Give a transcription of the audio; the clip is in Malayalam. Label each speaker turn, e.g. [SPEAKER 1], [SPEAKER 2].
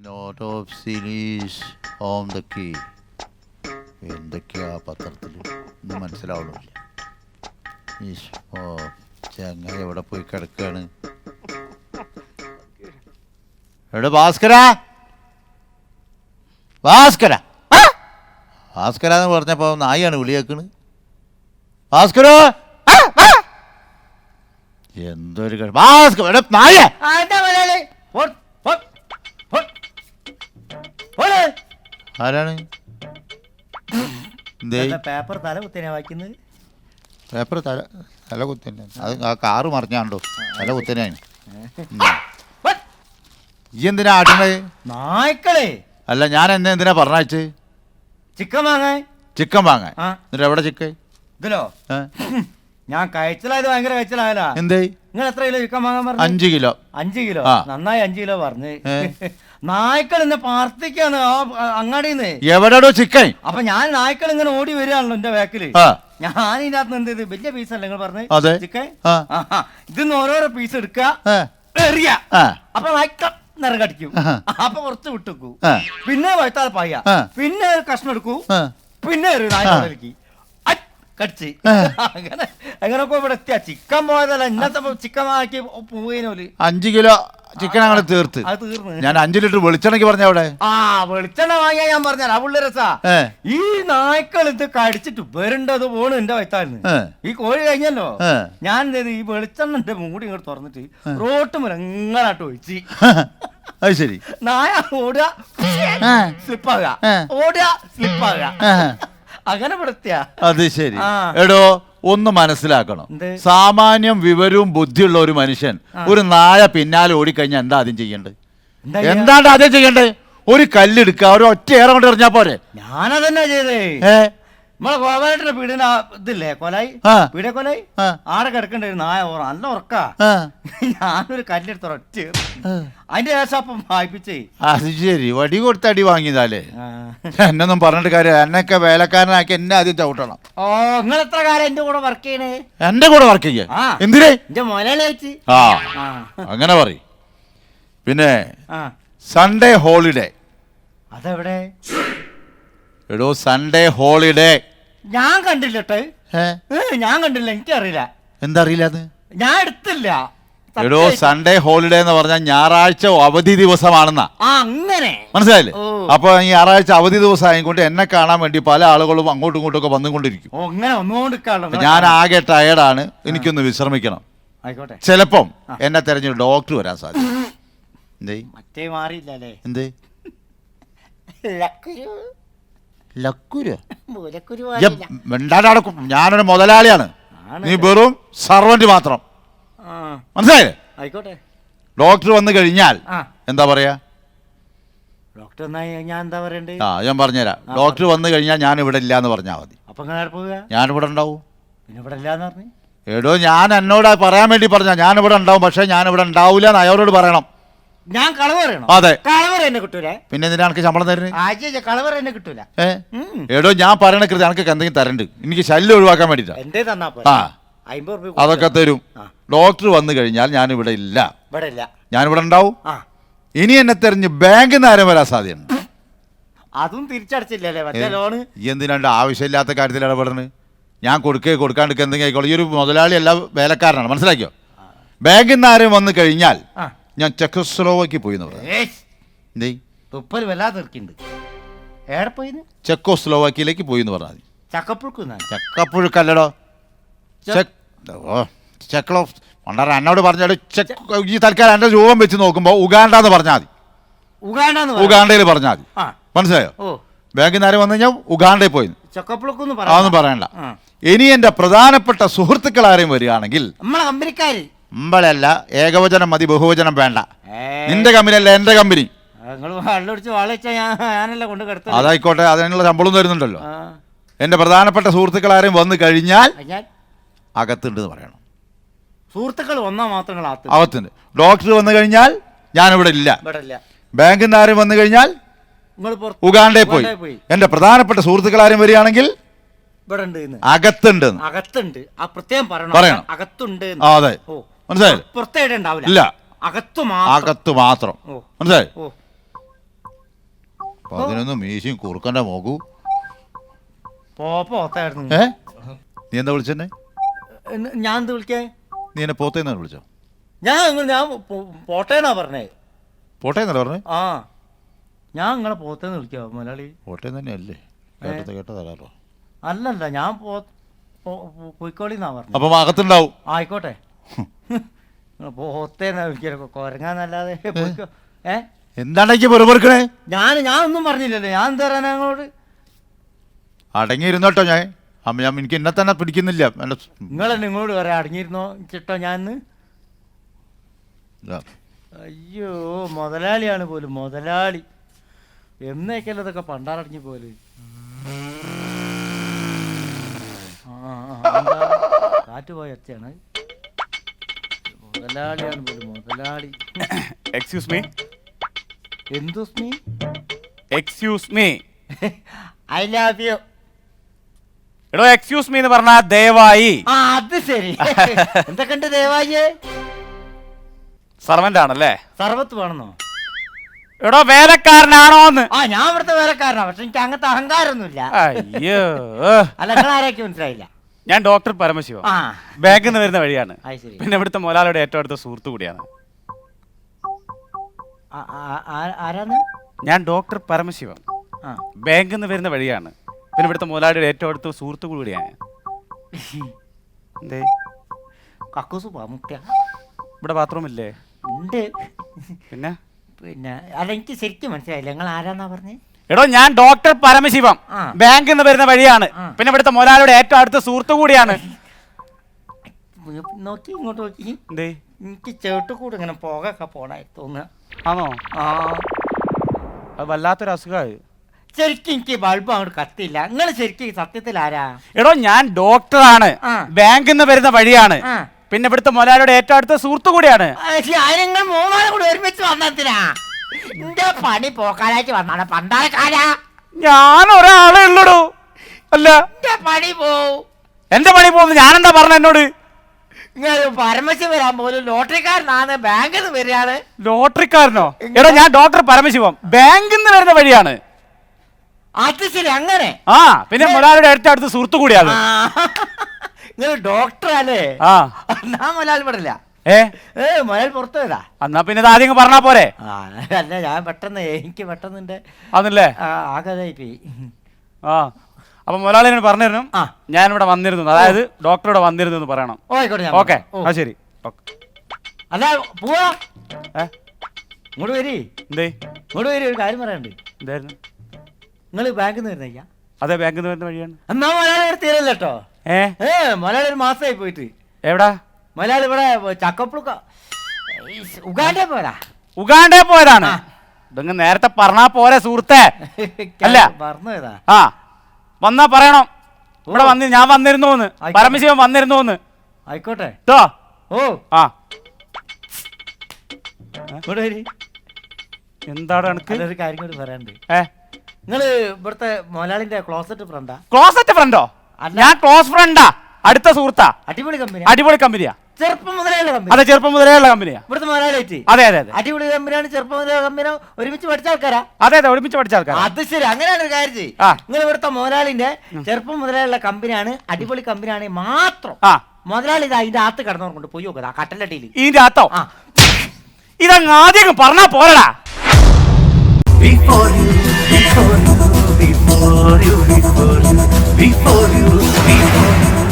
[SPEAKER 1] Note of series on the key എന്തൊക്കെയാ പത്രത്തിൽ ഒന്നും മനസ്സിലാവണമില്ല. ഓ ചങ്ങ എവിടെ പോയി കിടക്കാണ്? എവിടെ ഭാസ്കര! ഭാസ്കര! ഭാസ്കര എന്ന് പറഞ്ഞപ്പോ നായാണ് വിളിയേക്കണ്. ഭാസ്കര! എന്തൊരു ഭാസ്കര നായ! ആരാണ്?
[SPEAKER 2] പേപ്പർ തല കുത്തിനാ വായിക്കുന്നത്.
[SPEAKER 1] പേപ്പർ തല തല കുത്തന്നെ അത് ആ കാറ് മറിഞ്ഞാണ്ടോ? തല കുത്തനെയാണ്. ഈ എന്തിനാ ആട്ടണേ
[SPEAKER 2] നായ്ക്കളെ.
[SPEAKER 1] അല്ല ഞാൻ എന്നെ എന്തിനാ പറഞ്ഞയച്ച്?
[SPEAKER 2] ചിക്കൻ വാങ്ങാൻ.
[SPEAKER 1] ചിക്കൻ വാങ്ങാൻ. എന്നിട്ട് എവിടെ ചിക്കൻ
[SPEAKER 2] ഇതിലോ? ഞാൻ കഴിച്ചലായത് ഭയങ്കര കഴിച്ചലായല്ല
[SPEAKER 1] എന്തേ?
[SPEAKER 2] നിങ്ങൾ എത്ര കിലോ ചിക്കൻ വാങ്ങാൻ പറഞ്ഞു?
[SPEAKER 1] അഞ്ച് കിലോ.
[SPEAKER 2] അഞ്ച് കിലോ? നന്നായി അഞ്ച് കിലോ പറഞ്ഞ്. നായ്ക്കൾ എന്നെ പാർത്തിക്കാണ് ആ അങ്ങാടിന്ന്.
[SPEAKER 1] എവിടെടോ ചിക്കൻ?
[SPEAKER 2] അപ്പൊ ഞാൻ നായ്ക്കൾ ഇങ്ങനെ ഓടി വരികയാണല്ലോ എന്റെ
[SPEAKER 1] ബാക്കിൽ
[SPEAKER 2] ഞാൻ ഇതിനകത്ത് എന്ത് ചെയ്ത്? വലിയ പീസല്ലേ നിങ്ങൾ പറഞ്ഞു. ചിക്കൻ. ഇതിന്ന് ഓരോരോ പീസ് എടുക്കുക. എറിയ അപ്പൊ നായ്ക്കൾ നിറകടിക്കും. അപ്പൊ കുറച്ച് വിട്ടുക്കൂ പിന്നെ വഴുത്താൽ പായ പിന്നെ ഒരു കഷ്ണം എടുക്കൂ. പിന്നെ ഒരു നായ്ക്കി കടിച്ച്. അങ്ങനെ അങ്ങനൊക്കെ ഇവിടെ എത്തിയ? ചിക്കൻ പോയതല്ല. ഇന്നത്തെ ചിക്കൻ ആക്കി പോയിനോൽ
[SPEAKER 1] അഞ്ചു കിലോ ചിക്കൻ അങ്ങനെ തീർത്ത്.
[SPEAKER 2] അത് തീർന്നു.
[SPEAKER 1] ഞാൻ അഞ്ചു ലിറ്റർ വെളിച്ചെണ്ണയ്ക്ക് പറഞ്ഞ അവിടെ?
[SPEAKER 2] ആ വെളിച്ചെണ്ണ വാങ്ങിയാ ഞാൻ പറഞ്ഞാ പുള്ളി രസാ.
[SPEAKER 1] ഏ.
[SPEAKER 2] ഈ നായ്ക്കൾ ഇത് കടിച്ചിട്ട് വരണ്ടത് പോണ് എന്റെ വയത്തായിരുന്നു.
[SPEAKER 1] ഏ.
[SPEAKER 2] ഈ കോഴി കഴിഞ്ഞല്ലോ.
[SPEAKER 1] ഏ.
[SPEAKER 2] ഞാൻ എന്ത് ചെയ്തു? ഈ വെളിച്ചെണ്ണന്റെ മൂടി ഇങ്ങോട്ട് തുറന്നിട്ട് റോട്ട് മുരങ്ങനായിട്ട് ഒഴിച്ച്.
[SPEAKER 1] അത് ശരി.
[SPEAKER 2] നായ ഓടുക. സ്ലിപ്പാകുക. ഓടുക സ്ലിപ്പാകുക. അങ്ങനെ പെടുത്തിയ
[SPEAKER 1] അത് ശരി.
[SPEAKER 2] ആ.
[SPEAKER 1] എടോ ഒന്ന് മനസ്സിലാക്കണം? സാമാന്യം വിവരവും ബുദ്ധിയുള്ള ഒരു മനുഷ്യൻ ഒരു നായ പിന്നാലെ ഓടിക്കഴിഞ്ഞാൽ എന്താ ആദ്യം ചെയ്യേണ്ടത്?
[SPEAKER 2] എന്താണ്
[SPEAKER 1] എന്താണ്ട് ആദ്യം ചെയ്യേണ്ടത്? ഒരു കല്ലെടുക്കുക ഒരു ഒറ്റ ഏറെ കൊണ്ട് എറിഞ്ഞാ പോരെ?
[SPEAKER 2] ഞാനതന്നെ ചെയ്തേ. നമ്മളെ പീടിന്റെ ആ ഇതില്ലേ കൊലായി?
[SPEAKER 1] ആ.
[SPEAKER 2] കൊലായി?
[SPEAKER 1] ആ.
[SPEAKER 2] ആടെ കിടക്കണ്ട നായ ഓറ. നല്ല ഉറക്ക.
[SPEAKER 1] ആ.
[SPEAKER 2] ഞാനൊരു കല്ലെടുത്ത് ഒറ്റ എറിഞ്ഞു.
[SPEAKER 1] ആ.
[SPEAKER 2] അതിന്റെ ശേഷം അപ്പം വായിപ്പിച്ചേ.
[SPEAKER 1] അത് ശരി. വടി കൊടുത്ത് അടി വാങ്ങിയതാലേ.
[SPEAKER 2] ആ.
[SPEAKER 1] എന്നൊന്നും പറഞ്ഞിട്ട് കാര്യം എന്നൊക്കെ വേലക്കാരനാക്കി എന്നെ ആദ്യം ചവിട്ടണം.
[SPEAKER 2] ഓ നിങ്ങൾ എത്ര കാലം എന്റെ കൂടെ വർക്ക് ചെയ്യണേ?
[SPEAKER 1] എന്റെ കൂടെ വർക്ക് ചെയ്യാ.
[SPEAKER 2] ആ.
[SPEAKER 1] എന്തിനേ?
[SPEAKER 2] എന്റെ
[SPEAKER 1] ആ.
[SPEAKER 2] ആ.
[SPEAKER 1] അങ്ങനെ പറ പിന്നെ
[SPEAKER 2] ആ.
[SPEAKER 1] സൺഡേ ഹോളിഡേ
[SPEAKER 2] അതെവിടെ?
[SPEAKER 1] എടോ സൺഡേ ഹോളിഡേ
[SPEAKER 2] ഞാൻ കണ്ടില്ല കേട്ടോ
[SPEAKER 1] ഏ?
[SPEAKER 2] ഏ, ഞാൻ കണ്ടില്ല എനിക്കറിയില്ല.
[SPEAKER 1] എന്താ അറിയില്ല അത്?
[SPEAKER 2] ഞാൻ എടുത്തില്ല.
[SPEAKER 1] എടോ സൺഡേ ഹോളിഡേ എന്ന് പറഞ്ഞാൽ ഞായറാഴ്ച അവധി ദിവസമാണെന്നാ.
[SPEAKER 2] ആ അങ്ങനെ.
[SPEAKER 1] മനസ്സിലായില്ലേ. അപ്പൊ ഈ ഞായറാഴ്ച അവധി ദിവസം ആയിക്കൊണ്ട് എന്നെ കാണാൻ വേണ്ടി പല ആളുകളും അങ്ങോട്ടും ഇങ്ങോട്ടും ഒക്കെ വന്നുകൊണ്ടിരിക്കും ഞാൻ ആകെ ടയർഡാണ് എനിക്കൊന്ന് വിശ്രമിക്കണം.
[SPEAKER 2] ആയിക്കോട്ടെ.
[SPEAKER 1] ചിലപ്പം എന്നെ തെരഞ്ഞൊരു ഡോക്ടർ വരാൻ സാധിക്കും എന്തേ?
[SPEAKER 2] മറ്റേ മാറിയില്ലേ
[SPEAKER 1] എന്തേ?
[SPEAKER 2] ലക്കുരു. മൂലക്കുരു
[SPEAKER 1] ഞാനൊരു മുതലാളിയാണ്.
[SPEAKER 2] ആണ്.
[SPEAKER 1] നീ വെറും സർവന്റ് മാത്രം.
[SPEAKER 2] ആ.
[SPEAKER 1] മനസ്സിലായില്ലേ?
[SPEAKER 2] ആയിക്കോട്ടെ.
[SPEAKER 1] ഡോക്ടർ വന്നു കഴിഞ്ഞാൽ
[SPEAKER 2] ആ.
[SPEAKER 1] എന്താ പറയാ?
[SPEAKER 2] ഡോക്ടർ എന്നാ ഞാൻ എന്താ പറയണ്ടേ?
[SPEAKER 1] ആ ഞാൻ പറഞ്ഞുതരാം. ഡോക്ടർ വന്നു കഴിഞ്ഞാൽ ഞാൻ ഇവിടെ ഇല്ല എന്ന് പറഞ്ഞാൽ മതി.
[SPEAKER 2] അപ്പൊ അങ്ങനെ പോവുക?
[SPEAKER 1] ഞാൻ ഇവിടെ ഉണ്ടാവും.
[SPEAKER 2] പിന്നെ ഇവിടെ ഇല്ലാന്ന് പറഞ്ഞു?
[SPEAKER 1] എടോ ഞാൻ എന്നോട് പറയാൻ വേണ്ടി പറഞ്ഞ ഞാൻ ഇവിടെ ഉണ്ടാവും. പക്ഷെ ഞാൻ ഇവിടെ ഉണ്ടാവില്ല എന്ന് അയാളോട് പറയണം.
[SPEAKER 2] ഞാൻ കളവ് പറയണോ?
[SPEAKER 1] അതെ.
[SPEAKER 2] കളവർ എന്നെ കിട്ടൂലേ?
[SPEAKER 1] പിന്നെ എന്തിനാ എനിക്ക് ശമ്പളം തരുന്നത്
[SPEAKER 2] ആഴ്ച എന്നെ കിട്ടൂല.
[SPEAKER 1] ഏ?
[SPEAKER 2] ഉം.
[SPEAKER 1] എടോ ഞാൻ പറയണ കൃത്യം എനിക്ക് എന്തെങ്കിലും തരണ്ട്. എനിക്ക് ശല്യം ഒഴിവാക്കാൻ വേണ്ടിട്ടാ
[SPEAKER 2] തന്നാ
[SPEAKER 1] ആ.
[SPEAKER 2] പോലെ അമ്പത് റുപ്യ
[SPEAKER 1] അതൊക്കെ തരും.
[SPEAKER 2] ആ.
[SPEAKER 1] ഡോക്ടർ വന്നു കഴിഞ്ഞാൽ ഞാൻ ഇവിടെ ഇല്ല.
[SPEAKER 2] ഇവിടെ ഇല്ല.
[SPEAKER 1] ഞാൻ ഇവിടെ ഉണ്ടാവും.
[SPEAKER 2] ആ.
[SPEAKER 1] ഇനി എന്നെ തെരഞ്ഞ് ബാങ്കിൽ നിന്ന് ആരും വരാൻ സാധ്യതയുണ്ട്.
[SPEAKER 2] അതും തിരിച്ചടച്ചില്ലല്ലേ? മറ്റേ ലോണ്?
[SPEAKER 1] ഈ എന്തിനാണ്ട് ആവശ്യമില്ലാത്ത കാര്യത്തിൽ ഇടപെടുന്നത്? ഞാൻ കൊടുക്കേ കൊടുക്കാണ്ടിരിക്കുക എന്തെങ്കിലും ആയിക്കോളൂ. ഈ ഒരു മുതലാളി അല്ല വേലക്കാരനാണ്. മനസ്സിലാക്കിയോ? ബാങ്കിൽ നിന്ന് ആരും വന്നു കഴിഞ്ഞാൽ
[SPEAKER 2] ആ.
[SPEAKER 1] ഞാൻ ചെക്കോസ്ലോവാക്കി പോയിന്ന് പറഞ്ഞു എന്തേ
[SPEAKER 2] തുപ്പൽ വല്ലാതെ തീർക്കുന്നുണ്ട് എവിടെ പോയിന്ന്?
[SPEAKER 1] ചെക്കോസ്ലോവാക്കിയിലേക്ക് പോയി എന്ന് പറഞ്ഞാൽ മതി ചെക്കപ്പുഴുക്കല്ലടോ. ചെക്ക് ചെക്കളോ പണ്ടാറ എന്നോട് പറഞ്ഞാൽ ചെക്ക് ഈ തൽക്കാലം എന്റെ രൂപം വെച്ച് നോക്കുമ്പോൾ ഉഗാണ്ട എന്ന് പറഞ്ഞാൽ മതി ഉഗാണ്ടയിൽ പറഞ്ഞാൽ മതി. മനസ്സിലായോ? ബാങ്കിൽ നിന്ന് ആരും വന്നു കഴിഞ്ഞാൽ ഉഗാണ്ടയിൽ പോയി അതൊന്നും പറയണ്ട. ഇനി എന്റെ പ്രധാനപ്പെട്ട സുഹൃത്തുക്കൾ ആരെയും വരികയാണെങ്കിൽ
[SPEAKER 2] നമ്മളെ കമ്പനിക്കാര്
[SPEAKER 1] അമ്പളല്ല ഏകവചനം മതി ബഹുവചനം വേണ്ട. നിന്റെ കമ്പനി. അല്ല എന്റെ കമ്പനി അതായിക്കോട്ടെ അതിനുള്ള ശമ്പളം തരുന്നുണ്ടല്ലോ. എന്റെ പ്രധാനപ്പെട്ട സുഹൃത്തുക്കൾ ആരും വന്നു കഴിഞ്ഞാൽ അകത്തുണ്ട് എന്ന് പറയണം.
[SPEAKER 2] സുഹൃത്തുക്കൾ വന്നാൽ മാത്രം
[SPEAKER 1] അകത്തുണ്ട്. ഡോക്ടർ വന്നു കഴിഞ്ഞാൽ ഞാൻ
[SPEAKER 2] ഇവിടെ ഇല്ല
[SPEAKER 1] ബാങ്കിൽ നിന്ന് ആരും വന്നു കഴിഞ്ഞാൽ ഉഗാണ്ടയിൽ പോയി. എന്റെ പ്രധാനപ്പെട്ട സുഹൃത്തുക്കൾ ആരും വരികയാണെങ്കിൽ അകത്തുണ്ട്.
[SPEAKER 2] അകത്തുണ്ട്. ആ പ്രത്യേകം പറയണം. അകത്തുണ്ട്
[SPEAKER 1] അതെ.
[SPEAKER 2] ഓ
[SPEAKER 1] മനസ്സിലായില്ലേ
[SPEAKER 2] പുറത്തേടെ ഉണ്ടാവില്ല.
[SPEAKER 1] ഇല്ല.
[SPEAKER 2] അകത്തു മാത്രം.
[SPEAKER 1] അകത്ത് മാത്രം.
[SPEAKER 2] ഓ
[SPEAKER 1] മനസ്സിലായി?
[SPEAKER 2] ഓ.
[SPEAKER 1] പതിനൊന്ന് മീശയും കുറുക്കന്റെ മോകു
[SPEAKER 2] പോ പോത്തായിരുന്നു.
[SPEAKER 1] ഏ? നീ എന്താ വിളിച്ചെന്നെ?
[SPEAKER 2] എന്ന് ഞാൻ എന്ത് വിളിക്കേ
[SPEAKER 1] നീ എന്നെ പോത്തേന്നാണ് വിളിച്ചോ
[SPEAKER 2] ഞാൻ ഞാൻ പോ- പോട്ടേന്നാ പറഞ്ഞേ.
[SPEAKER 1] പോട്ടേന്നല്ല പറഞ്ഞേ?
[SPEAKER 2] ആ. ഞാൻ നിങ്ങളെ പോത്തേന്ന് വിളിക്കാവോ മലയാളി
[SPEAKER 1] കോട്ടയം തന്നെയല്ലേ കേട്ടത് കേട്ടതല്ലോ
[SPEAKER 2] അല്ലല്ല ഞാൻ പോ കോഴിക്കോടിന്നാ പറഞ്ഞത്
[SPEAKER 1] അപ്പം അകത്തുണ്ടാവും.
[SPEAKER 2] ആയിക്കോട്ടെ. പോത്തേന്നാ വിളിക്കലൊക്കെ കൊരങ്ങാന്നല്ലാതെ ഏ?
[SPEAKER 1] എന്താണ്ടെനിക്ക് വെറുപെറുക്കണേ?
[SPEAKER 2] ഞാൻ ഞാൻ ഒന്നും പറഞ്ഞില്ലല്ലോ. ഞാൻ എന്താ പറയാനാ ഞങ്ങളോട്
[SPEAKER 1] അടങ്ങിയിരുന്നോട്ടോ ഞാൻ. അമ്മ ഞാൻ എനിക്ക് എന്നെ തന്നെ പിടിക്കുന്നില്ല. എന്റെ
[SPEAKER 2] നിങ്ങൾ നിങ്ങളോട് പറയാം അടങ്ങിയിരുന്നോ ചിട്ടോ ഞാൻ? അയ്യോ മുതലാളിയാണ് പോലും മുതലാളി. എന്നേക്കല്ലോ ഇതൊക്കെ പണ്ടാറടങ്ങി പോലെ? കാറ്റ് പോയ ഒച്ചയാണ്. മുതലാളിയാണ് പോലും മുതലാളി.
[SPEAKER 3] എക്സ്ക്യൂസ് മീ
[SPEAKER 2] എന്തു സ്മീ?
[SPEAKER 3] Excuse me
[SPEAKER 2] I love you
[SPEAKER 3] എടോ എക്സ്ക്യൂസ് മീ എന്ന് പറഞ്ഞാ ദയവായി.
[SPEAKER 2] ആ അത് ശരി. എന്തൊക്കെയുണ്ട് ദേവാജി
[SPEAKER 3] സർവന്റ് ആണല്ലേ?
[SPEAKER 2] സർവത്ത് വേണമെന്നോ
[SPEAKER 3] എടോ വേലക്കാരനാണോന്ന്?
[SPEAKER 2] ആ ഞാൻ ഇവിടുത്തെ വേലക്കാരനാ പക്ഷെ എനിക്ക് അങ്ങനത്തെ അഹങ്കാരമൊന്നുമില്ല.
[SPEAKER 3] അയ്യോ
[SPEAKER 2] അല്ല നിങ്ങൾ ആരൊക്കെ മനസ്സിലായില്ല.
[SPEAKER 3] ഞാൻ ഡോക്ടർ പരമശിവ.
[SPEAKER 2] ആ.
[SPEAKER 3] ബാങ്കിൽ നിന്ന് വരുന്ന വഴിയാണ്.
[SPEAKER 2] അത് ശരി.
[SPEAKER 3] പിന്നെ ഇവിടുത്തെ മൊലാലയുടെ ഏറ്റവും അടുത്ത സുഹൃത്തു കൂടിയാണ്.
[SPEAKER 2] ആ, ആ,
[SPEAKER 3] ഞാൻ ഡോക്ടർ പരമശിവ.
[SPEAKER 2] ആ.
[SPEAKER 3] ബാങ്കിൽ നിന്ന് വരുന്ന വഴിയാണ്. പിന്നെ ഇവിടുത്തെ മുതലാളിയുടെ ഏറ്റവും അടുത്ത സുഹൃത്തു കൂടിയാണ് എന്തേ?
[SPEAKER 2] കക്കൂസ് മുട്ട
[SPEAKER 3] ഇവിടെ ബാത്റൂം ഇല്ലേ?
[SPEAKER 2] ഉണ്ട്.
[SPEAKER 3] പിന്നെ?
[SPEAKER 2] പിന്നെ അതെനിക്ക് ശരിക്കും മനസ്സിലായില്ല. നിങ്ങൾ ആരാന്നാ പറഞ്ഞേ?
[SPEAKER 3] എടോ ഞാൻ ഡോക്ടർ പരമശിവം. ബാങ്കിൽ നിന്ന് വരുന്ന വഴിയാണ്. പിന്നെ ഇവിടുത്തെ മുതലാളിയുടെ ഏറ്റവും അടുത്ത സുഹൃത്തു കൂടിയാണ്.
[SPEAKER 2] നോക്കി ഇങ്ങോട്ട് നോക്കി.
[SPEAKER 3] എന്തേ?
[SPEAKER 2] എനിക്ക് ചേട്ട് കൂടെ ഇങ്ങനെ പോകൊക്കെ പോണായി തോന്നുക.
[SPEAKER 3] ആണോ?
[SPEAKER 2] ആ.
[SPEAKER 3] അത് വല്ലാത്തൊരു അസുഖമായി.
[SPEAKER 2] ശരിക്കും എനിക്ക് ബൾബ് അങ്ങോട്ട് കത്തില്ല നിങ്ങൾ ശരിക്കും സത്യത്തിൽ ആരാ?
[SPEAKER 3] എടോ ഞാൻ ഡോക്ടറാണ്.
[SPEAKER 2] ആ.
[SPEAKER 3] ബാങ്കിൽ നിന്ന് വരുന്ന വഴിയാണ്.
[SPEAKER 2] ആ.
[SPEAKER 3] പിന്നെ ഇവിടുത്തെ മുതലാളിയുടെ ഏറ്റവും അടുത്ത സുഹൃത്തു കൂടിയാണ്.
[SPEAKER 2] നിങ്ങൾ മൂന്നാളും കൂടി ഒരുമിച്ച് വന്നെത്തിനാ എന്റെ പണി പോക്കാനായിട്ട് വന്നാണ്. പണ്ടാരക്കാരാ?
[SPEAKER 3] ഞാൻ ഒരാളെ ഉള്ളൂ അല്ല.
[SPEAKER 2] എന്റെ പണി പോവും.
[SPEAKER 3] എന്റെ പണി പോകുന്നു. ഞാനെന്താ പറഞ്ഞ എന്നോട്?
[SPEAKER 2] നിങ്ങൾ പരമശി വരാൻ പോലും ലോട്ടറിക്കാരനാണ്. ബാങ്കിൽ നിന്ന് വരികയാണ്.
[SPEAKER 3] ലോട്ടറിക്കാരനോ? എടാ ഞാൻ ഡോക്ടർ പരമശിവം. ബാങ്കിൽ നിന്ന് വരുന്ന വഴിയാണ്.
[SPEAKER 2] അത് ശരി അങ്ങനെ?
[SPEAKER 3] ആ പിന്നെ മുതലാളിയുടെ അടുത്ത അടുത്ത സുഹൃത്തു കൂടിയാണ്.
[SPEAKER 2] നിങ്ങൾ ഡോക്ടറല്ലേ
[SPEAKER 3] ആ.
[SPEAKER 2] ഞാൻ മുതലാളി പെടില്ല
[SPEAKER 3] ഏ?
[SPEAKER 2] മുതലാളി പുറത്തു വരാ
[SPEAKER 3] എന്നാ പിന്നെ ആദ്യം പറഞ്ഞാ പോരെ?
[SPEAKER 2] അല്ല ഞാൻ പെട്ടെന്ന് എനിക്ക് പെട്ടെന്ന് എന്റെ
[SPEAKER 3] അതല്ലേ
[SPEAKER 2] ആകതായി പോയി.
[SPEAKER 3] ആ അപ്പൊ മുതലാളി എന്നോട് പറഞ്ഞിരുന്നു. ഞാൻ ഇവിടെ വന്നിരുന്നു. അതായത് ഡോക്ടറോടെ വന്നിരുന്നു എന്ന് പറയണം. ഓക്കെ ആ ശരി.
[SPEAKER 2] അല്ല പോവാ. ഇങ്ങോട്ട് വരി.
[SPEAKER 3] എന്തേ?
[SPEAKER 2] ഇങ്ങോട്ട് വരി ഒരു കാര്യം പറയാനുണ്ട്.
[SPEAKER 3] എന്തായിരുന്നു?
[SPEAKER 2] നിങ്ങൾ ബാങ്കിൽ നിന്ന് വരുന്നയ്യാ
[SPEAKER 3] അതെ ബാങ്കിൽ നിന്ന് വരുന്ന വഴിയാണ്.
[SPEAKER 2] എന്നാ മലയാളി തീരല്ലോ കേട്ടോ
[SPEAKER 3] ഏ?
[SPEAKER 2] മലയാളി ഒരു മാസമായി പോയിട്ട്.
[SPEAKER 3] എവിടാ?
[SPEAKER 2] മലയാളി ഇവിടെ ചക്കപ്പുളുക്ക ഉഗാണ്ടേ പോരാ.
[SPEAKER 3] ഉഗാണ്ടേ പോയതാണ്. ഇതങ്ങ് നേരത്തെ പറഞ്ഞാ പോരെ സുഹൃത്തെ. അല്ല.
[SPEAKER 2] പറഞ്ഞു പോയതാ
[SPEAKER 3] ആ. വന്നാ പറയണം. ഇവിടെ. വന്നി ഞാൻ വന്നിരുന്നു എന്ന് പരമശിവൻ വന്നിരുന്നു എന്ന്
[SPEAKER 2] ആയിക്കോട്ടെ.
[SPEAKER 3] കേട്ടോ
[SPEAKER 2] ഓ.
[SPEAKER 3] ആ. എന്താണ് കണക്ക്
[SPEAKER 2] അല്ലൊരു കാര്യം കൂടി പറയാനുണ്ട്.
[SPEAKER 3] ഏ?
[SPEAKER 2] നിങ്ങൾ ഇവിടുത്തെ മലയാളിന്റെ ക്ലോസറ്റ് ഫ്രണ്ടാ?
[SPEAKER 3] ക്ലോസറ്റ് ഫ്രണ്ടോ? ഞാൻ ക്ലോസ് ഫ്രണ്ടാ. അടുത്ത സുഹൃത്താ.
[SPEAKER 2] അടിപൊളി കമ്പനി
[SPEAKER 3] അടിപൊളി കമ്പനിയാ.
[SPEAKER 2] ചെറുപ്പം മുതലുള്ള കമ്പനി.
[SPEAKER 3] അതെ ചെറുപ്പം മുതലേ കമ്പനിയാ.
[SPEAKER 2] ഇവിടുത്തെ മലയാളിയായിട്ട്
[SPEAKER 3] അതെ അതെ അതെ.
[SPEAKER 2] അടിപൊളി കമ്പനിയാണ് ചെറുപ്പം മുതലേ കമ്പനി ഒരുമിച്ച് പഠിച്ച ആൾക്കാരാ.
[SPEAKER 3] അതെ അതെ ഒരുമിച്ച് പഠിച്ച ആൾക്കാരാ.
[SPEAKER 2] അത് ശരി അങ്ങനെയാണ് ഒരു കാര്യം ചെയ്യ്.
[SPEAKER 3] ആ.
[SPEAKER 2] നിങ്ങൾ ഇവിടുത്തെ മുതലാളിന്റെ ചെറുപ്പം മുതലേയുള്ള കമ്പനിയാണ് അടിപൊളി കമ്പനിയാണ് മാത്രം.
[SPEAKER 3] ആ.
[SPEAKER 2] മുതലാളി ഇതാ ഇതിന്റെ അകത്ത് കടന്നവർ പോയി നോക്കുക കട്ടലടിയിൽ
[SPEAKER 3] ഇതിന്റെ അത്തോ
[SPEAKER 2] ആ.
[SPEAKER 3] ഇതങ്ങ് ആദ്യം പറഞ്ഞാ പോരടാ.
[SPEAKER 4] Before you, before you, before you, before you, before you, before you.